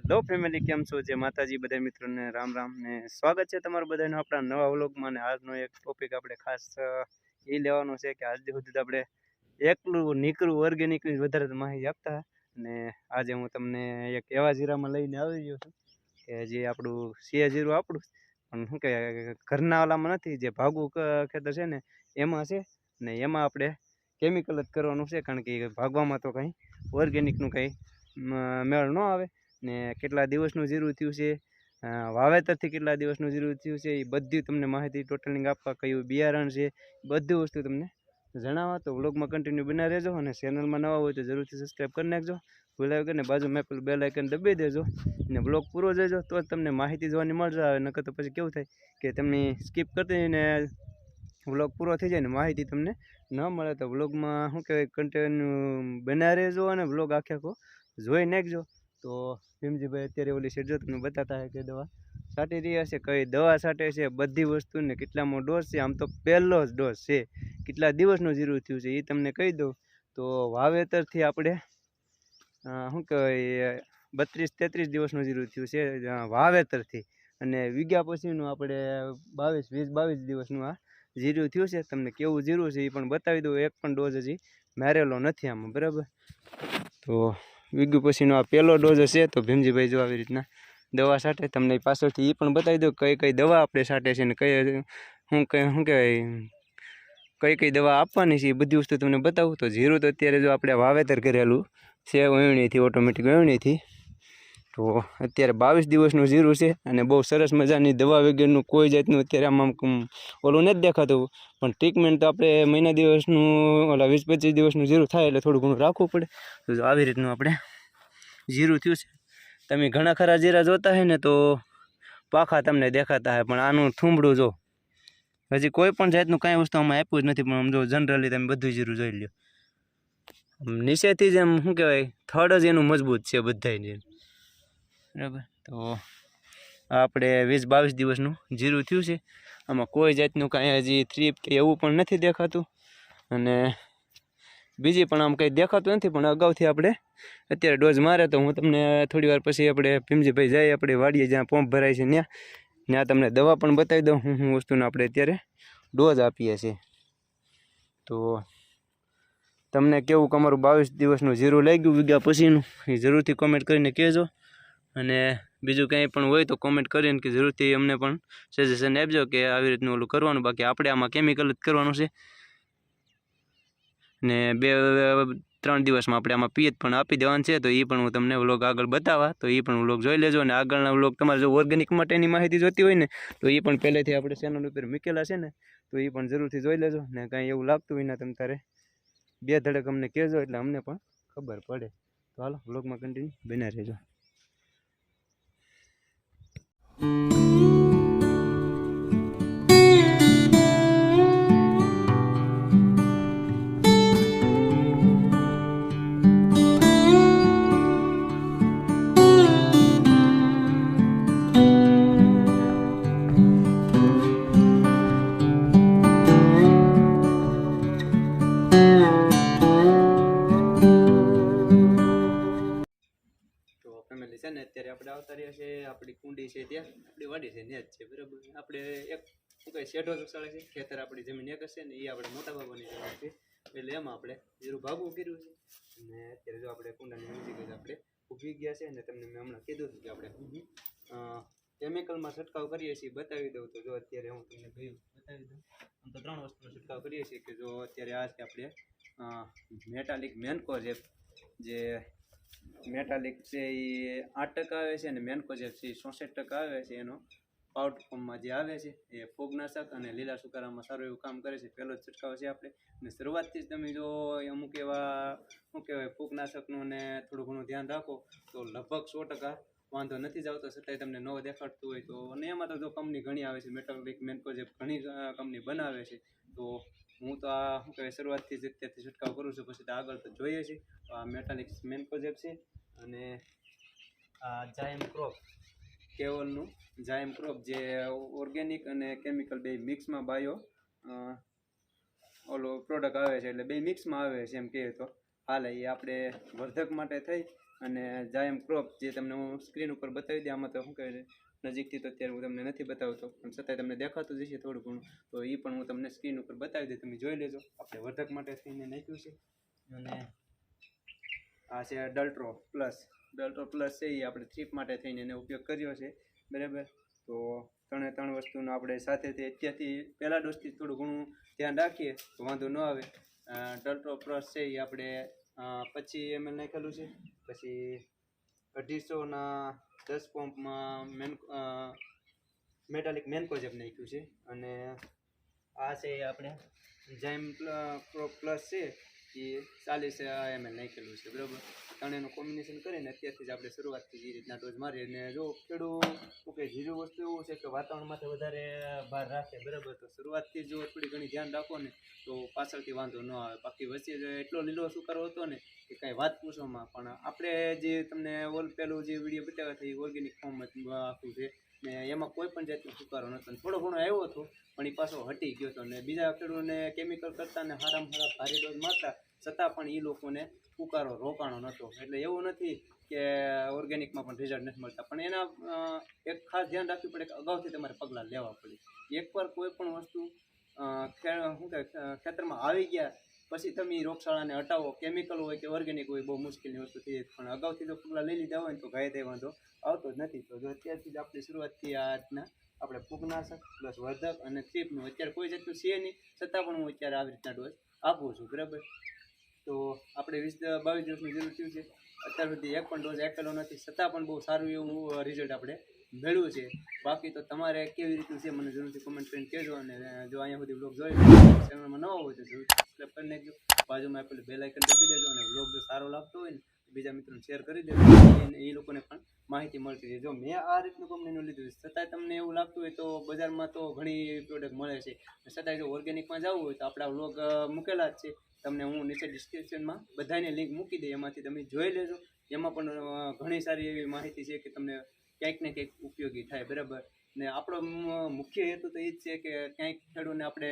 Hello family કેમ છો? જે માતાજી. બધા મિત્રોને રામ રામ ને સ્વાગત છે તમારું બધાનો આપણા નવા વ્લોગમાં. ને આજનો એક ટોપિક આપણે ખાસ એ લેવાનો છે કે આજ સુધી આપણે એકલું નીકળું ઓર્ગેનિકની વધારે માહિતી આપતા. અને આજે હું તમને એક એવા જીરામાં લઈને આવી ગયો છું કે જે આપણું સિયા જીરું આપણું પણ શું કે ઘરના ઓલામાં નથી, જે ભાગુ ખેતર છે ને, એમાં છે. ને એમાં આપણે કેમિકલ જ કરવાનું છે, કારણ કે ભાગવામાં તો કંઈ ઓર્ગેનિકનું કંઈ મેળ ન આવે. ને કેટલા દિવસનું જીરું થયું છે? વાવેતરથી કેટલા દિવસનું જીરું થયું છે? એ બધી તમને માહિતી ટોટલિંગ આપવા કયું બિયારણ છે? બધી વસ્તુ તમને જણાવવા. તો વ્લોગમાં કન્ટિન્યુ બના રહેજો અને ચેનલમાં નવા હોય તો જરૂરથી સબસ્ક્રાઈબ કરી નાખજો. ભૂલાવી કરીને બાજુમાં પેલું બેલ આઇકન દબાવી દેજો ને બ્લોગ પૂરો જજો. તો જ તમને માહિતી જોવાની મળશે. આવે નકર તો પછી કેવું થાય કે તમે સ્કીપ કરતી ને વ્લોગ પૂરો થઈ જાય ને માહિતી તમને ન મળે તો વ્લોગમાં શું કહેવાય? કન્ટિન્યુ બના રહેજો અને વ્લોગ આખે આખો જોઈ નાખજો. તો ભીમજીભાઈ અત્યારે ઓલી સેટ તમને બતાતા કે દવા છાંટી રહ્યા છે, કઈ દવા છાંટે છે, બધી વસ્તુને કેટલામો ડોઝ છે, આમ તો પહેલો જ ડોઝ છે. કેટલા દિવસનું જીરું થયું છે એ તમને કહી દઉં. તો વાવેતરથી આપણે શું કહેવાય, બત્રીસ તેત્રીસ દિવસનું જીરું થયું છે વાવેતરથી. અને વીઘા પછીનું આપણે બાવીસ, વીસ, બાવીસ દિવસનું આ જીરું થયું છે. તમને કેવું જીરું છે એ પણ બતાવી દઉં. એક પણ ડોઝ હજી મારેલો નથી આમાં, બરાબર? તો વીઘું પછીનો આ પહેલો ડોઝ છે તો ભીમજીભાઈ જો આવી રીતના દવા સાટે તમને પાછળથી એ પણ બતાવી દો કઈ કઈ દવા આપણે સાટે છે ને કઈ શું કઈ શું કહેવાય, કઈ કઈ દવા આપવાની છે એ બધી વસ્તુ તમને બતાવું. તો જીરું તો અત્યારે જો આપણે વાવેતર કરેલું છે વણીથી ઓટોમેટિક વણીથી તો અત્યારે બાવીસ દિવસનું જીરું છે અને બહુ સરસ મજાની દવા વગરનું કોઈ જાતનું અત્યારે આમાં ઓલું નથી દેખાતું. પણ ટ્રીટમેન્ટ તો આપણે મહિના દિવસનું, ઓલા વીસ પચીસ દિવસનું જીરું થાય એટલે થોડું ઘણું રાખવું પડે. તો આવી રીતનું આપણે જીરું થયું છે. તમે ઘણા ખરા જીરા જોતા હોય ને તો પાખા તમને દેખાતા હોય, પણ આનું થૂંબડું જો. હજી કોઈ પણ જાતનું કાંઈ વસ્તુ આમાં આપ્યું જ નથી, પણ આમ જો જનરલી તમે બધું જીરું જોઈ લ્યો. નીચેથી જ એમ શું કહેવાય થડ જ એનું મજબૂત છે બધાય બરાબર? તો આપણે વીસ બાવીસ દિવસનું જીરું થયું છે. આમાં કોઈ જાતનું કાંઈ હજી થ્રીપ કે એવું પણ નથી દેખાતું. અને બીજી પણ આમ કંઈ દેખાતું નથી, પણ અગાઉથી આપણે અત્યારે ડોઝ મારે તો હું તમને થોડી વાર પછી આપણે ભીમજીભાઈ જઈએ આપણે વાડીએ જ્યાં પંપ ભરાય છે ત્યાં ત્યાં તમને દવા પણ બતાવી દઉં. હું હું વસ્તુને આપણે અત્યારે ડોઝ આપીએ છીએ. તો તમને કેવું કમારું બાવીસ દિવસનું જીરું લઈ ગયું વીઘા પછીનું, એ જરૂરથી કોમેન્ટ કરીને કહેજો. અને બીજું કંઈ પણ હોય તો કોમેન્ટ કરીને કે જરૂરથી અમને પણ સજેશન આપજો કે આવી રીતનું ઓલું કરવાનું. બાકી આપણે આમાં કેમિકલ જ કરવાનું છે. ને બે, ત્રણ દિવસમાં આપણે આમાં પિયત પણ આપી દેવાનું છે. તો એ પણ હું તમને વ્લોગ આગળ બતાવવા તો એ પણ વ્લોગ જોઈ લેજો અને આગળના વ્લોગ તમારે જો ઓર્ગેનિક માટેની માહિતી જોતી હોય ને, તો એ પણ પહેલેથી આપણે ચેનલ ઉપર મૂકેલા છે ને, તો એ પણ જરૂરથી જોઈ લેજો. ને કાંઈ એવું લાગતું હોય ને તમે તારે બે ધડક અમને કહેજો એટલે અમને પણ ખબર પડે. તો હાલો વ્લોગમાં કન્ટિન્યુ બન્યા રહેજો. તો અત્યારે આપણે આવતા રહ્યા છે આપણી કુંડી છે ત્યાં. આપણી વાડી છે, ત્યાં જ છે, બરાબર. આપણે એક, શું કહે શેઢો ચોસાડે છે. ખેતર આપણી જમીન એક હશે ને એ આપણે મોટા બાબાની જમીન છે. એટલે એમાં આપણે જીરું ભાગવું કર્યું છે. અને અત્યારે જો આપણે કુંડાની નજીક જ આપણે ઊભી ગયા છે અને તમને મેં હમણાં કીધું હતું કે આપણે કેમિકલમાં છંટકાવ કરીએ છીએ. બતાવી દઉં તો જો અત્યારે હું તમને કહ્યું બતાવી દઉં. આમ તો ત્રણ વસ્તુનો છંટકાવ કરીએ છીએ કે જો અત્યારે આ છે આપણે મેટાલિક મેનકોજેપ જે મેટાલિક છે એ આઠ ટકા આવે છે અને મેનકોજેપ છે એ ચોસઠ ટકા આવે છે. એનો પાવડર ફોર્મમાં જે આવે છે એ ફૂગનાશક અને લીલા સુકારામાં સારું એવું કામ કરે છે. પહેલો જ છંટકાવ છે આપણે. અને શરૂઆતથી જ તમે જો અમુક એવા, શું કહેવાય, ફૂગનાશકનું ને થોડું ઘણું ધ્યાન રાખો તો લગભગ સો ટકા વાંધો નથી જ આવતો. છતાંય તમને નવો દેખાડતું હોય તો. અને એમાં તો જો કંપની ઘણી આવે છે. મેટાલિક મેનકોજેપ ઘણી કંપની બનાવે છે તો હું તો આ શું કહેવાય, શરૂઆતથી જ અત્યારથી છંટકાવ કરું છું, પછી તો આગળ તો જોઈએ છીએ આ મેટાલિક મેનકોજેપ છે અને આ જાયમ ક્રોપ, કેવલનું જાયમ ક્રોપ જે ઓર્ગેનિક અને કેમિકલ બે મિક્સમાં બાયો ઓલો પ્રોડક્ટ આવે છે એટલે બે મિક્સમાં આવે છે એમ કહીએ તો. હાલ એ આપણે વર્ધક માટે થઈ અને જાયમ ક્રોપ જે તમને હું સ્ક્રીન ઉપર બતાવી દે, આમાં તો શું કહે છે? નજીકથી તો અત્યારે હું તમને નથી બતાવતો પણ છતાંય તમને દેખાતું જ છે થોડું ઘણું. તો એ પણ હું તમને સ્ક્રીન ઉપર બતાવી દઉં તમે જોઈ લેજો. આપણે વર્ધક માટે થઈને નાખ્યું છે. અને આ છે ડલ્ટ્રો પ્લસ ડલ્ટ્રો પ્લસ છે એ આપણે થ્રીપ માટે થઈને એનો ઉપયોગ કર્યો છે. બરાબર? તો ત્રણે ત્રણ વસ્તુનો આપણે સાથેથી અત્યારથી પહેલાં ડોઝથી થોડું ઘણું ધ્યાન રાખીએ તો વાંધો ન આવે. ડલ્ટ્રો પ્લસ છે એ આપણે પછી પચીસ એમએલ નાખેલું છે. પછી અઢીસોના દસ પંપમાં મેન મેટાલિક મેનકોજેબ નાખ્યું છે. અને આ છે આપણે પ્રો પ્લસ છે એ ચાલીસ એમએલ નાખેલું છે, બરાબર? ત્રણેયનું કોમ્બિનેશન કરીને અત્યારથી જ આપણે શરૂઆતથી એ રીતના ડોઝ મારીએ અને જો ખેડૂત ઓકે જીરું વસ્તુ એવું છે કે વાતાવરણમાંથી વધારે ભાર રાખે, બરાબર? તો શરૂઆતથી જો થોડી ઘણી ધ્યાન રાખો ને, તો પાછળથી વાંધો ન આવે. બાકી વચ્ચે એટલો લીલો સુકારો હતો ને, કે કાંઈ વાત પૂછવામાં પણ આપણે જે તમને ઓલ પેલું જે વીડિયો બતાવ્યા હતા, એ ઓર્ગેનિક ફોર્મ આખું છે. ને એમાં કોઈ પણ જાતનો સુકારો નહોતો થોડો ઘણો આવ્યો હતો, પણ એ પાછો હટી ગયો હતો. ને બીજા ખેડૂતોને કેમિકલ કરતા ને હારામાં હારા ભારે ડોઝ મારતા છતાં પણ એ લોકોને ઉકારો રોકાણો નહોતો. એટલે એવું નથી કે ઓર્ગેનિકમાં પણ રિઝલ્ટ નથી મળતા. પણ એના એક ખાસ ધ્યાન રાખવું પડે કે અગાઉથી તમારે પગલાં લેવા પડે. એકવાર કોઈ પણ વસ્તુ શું કહે ખેતરમાં આવી ગયા પછી તમે રોગશાળાને હટાવો. કેમિકલ હોય કે ઓર્ગેનિક હોય, બહુ મુશ્કેલની વસ્તુ થઈ પણ અગાઉથી જો પગલાં લઈ લીધા હોય ને તો ગાય દે વાંધો આવતો જ નથી. તો અત્યારથી જ આપણી શરૂઆતથી આ રીતના આપણે ફૂગનાશક પ્લસ વર્ધક અને થ્રીપનું. અત્યારે કોઈ જાતનું છે નહીં. છતાં પણ હું અત્યારે આવી રીતના ડોઝ આપું છું. બરાબર? તો આપણે વીસ બાવીસ દિવસની જરૂર થયું છે. અત્યાર સુધી એક પણ ડોઝ આપેલો નથી. છતાં પણ બહુ સારું એવું રિઝલ્ટ આપણે મેળવ્યું છે. બાકી તો તમારે કેવી રીતનું છે, મને જરૂરથી કમેન્ટ કરીને કહેજો અને જો અહીંયા સુધી બ્લોગ જોઈ ચેનલમાં ન હોય તો જરૂર સબસ્ક્રાઈબ કરી નાખજો. બાજુમાં આપેલું બેલ આઇકન દબી દેજો અને બ્લોગ જો સારો લાગતો હોય ને બીજા મિત્રોને શેર કરી દેજો. એ લોકોને માહિતી મળતી છે જો મેં આ રીતનું કંપનીનું લીધું છે, છતાંય તમને એવું લાગતું હોય તો બજારમાં તો ઘણી પ્રોડક્ટ મળે છે. છતાંય જો ઓર્ગેનિકમાં જવું હોય તો આપણા વ્લોગ મૂકેલા જ છે. તમને હું નીચે ડિસ્ક્રિપ્શનમાં બધાને લિંક મૂકી દઈ, એમાંથી તમે જોઈ લેજો. એમાં પણ ઘણી સારી એવી માહિતી છે કે તમને ક્યાંક ને ક્યાંક ઉપયોગી થાય, બરાબર? ને આપણો મુખ્ય હેતુ તો એ જ છે કે ક્યાંક ખેડૂતને આપણે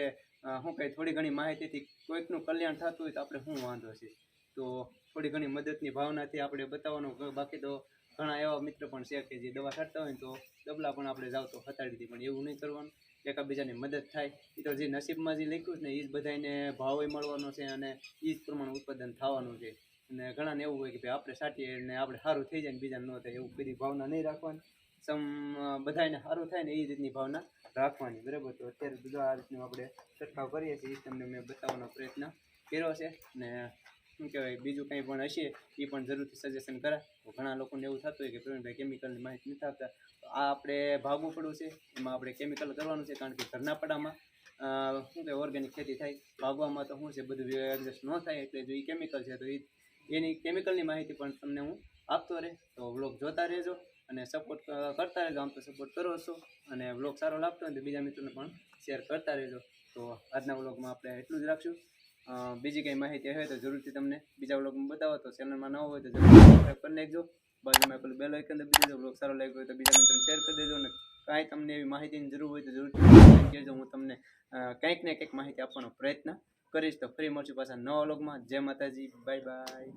શું કહે થોડી ઘણી માહિતીથી કોઈકનું કલ્યાણ થતું હોય તો આપણે શું વાંધો છે? તો થોડી ઘણી મદદની ભાવનાથી આપણે બતાવવાનું. બાકી તો ઘણા એવા મિત્ર પણ છે કે જે દવા છાંટતા હોય તો ડબલા પણ આપણે જાવ તો હતાડી દીધી પણ એવું નહીં કરવાનું. એકાબીજાની મદદ થાય. એ તો જે નસીબમાં જે લખ્યું છે ને એ જ બધાને ભાવ મળવાનો છે અને એ જ પ્રમાણે ઉત્પાદન થવાનું છે. અને ઘણાને એવું હોય કે ભાઈ આપણે છાંટીએ ને આપણે સારું થઈ જાય ને બીજાને ન થાય, એવું બધી ભાવના નહીં રાખવાની. સમ બધાને સારું થાય ને એ રીતની ભાવના રાખવાની, બરાબર? તો અત્યારે બધા આ રીતનું આપણે છંટકાવ કરીએ છીએ એ તમને મેં બતાવવાનો પ્રયત્ન કર્યો છે. ને શું કહેવાય, બીજું કંઈ પણ હશે, એ પણ જરૂરથી સજેશન કરા. તો ઘણા લોકોને એવું થતું હોય કે પ્રવીણભાઈ કેમિકલની માહિતી નથી આપતા. આ આપણે ભાગવું પડવું છે. એમાં આપણે કેમિકલ કરવાનું છે, કારણ કે ઘરના પડામાં શું કહેવાય ઓર્ગેનિક ખેતી થાય. ભાગવામાં તો શું છે, બધું એડજસ્ટ ન થાય એટલે જો એ કેમિકલ છે, તો એ એની કેમિકલની માહિતી પણ તમને હું આપતો રહે. તો વ્લોગ જોતા રહેજો અને સપોર્ટ કરતા રહેજો. આમ તો સપોર્ટ કરો છો અને વ્લોગ સારો લાગતો હોય તો બીજા મિત્રોને પણ શેર કરતા રહેજો. તો આજના વ્લોગમાં આપણે એટલું જ રાખશું. બીજી કંઈ માહિતી હોય તો જરૂરથી તમને બીજા બ્લોગમાં બતાવો. તો ચેનલમાં ન હોય તો સબસ્ક્રાઈબ કરી નાખજો. બાજુમાં પેલું બેલ આઇકન દબી વ્લોગ સારો લાગ્યો હોય તો બીજા મિત્રોને શેર કરી દેજો. ને કાંઈ તમને એવી માહિતીની જરૂર હોય તો જરૂરથી કહેજો. હું તમને કંઈક ને કંઈક માહિતી આપવાનો પ્રયત્ન કરીશ. તો ફરી મળશું પાછા નવા વ્લોગમાં જય માતાજી. Bye bye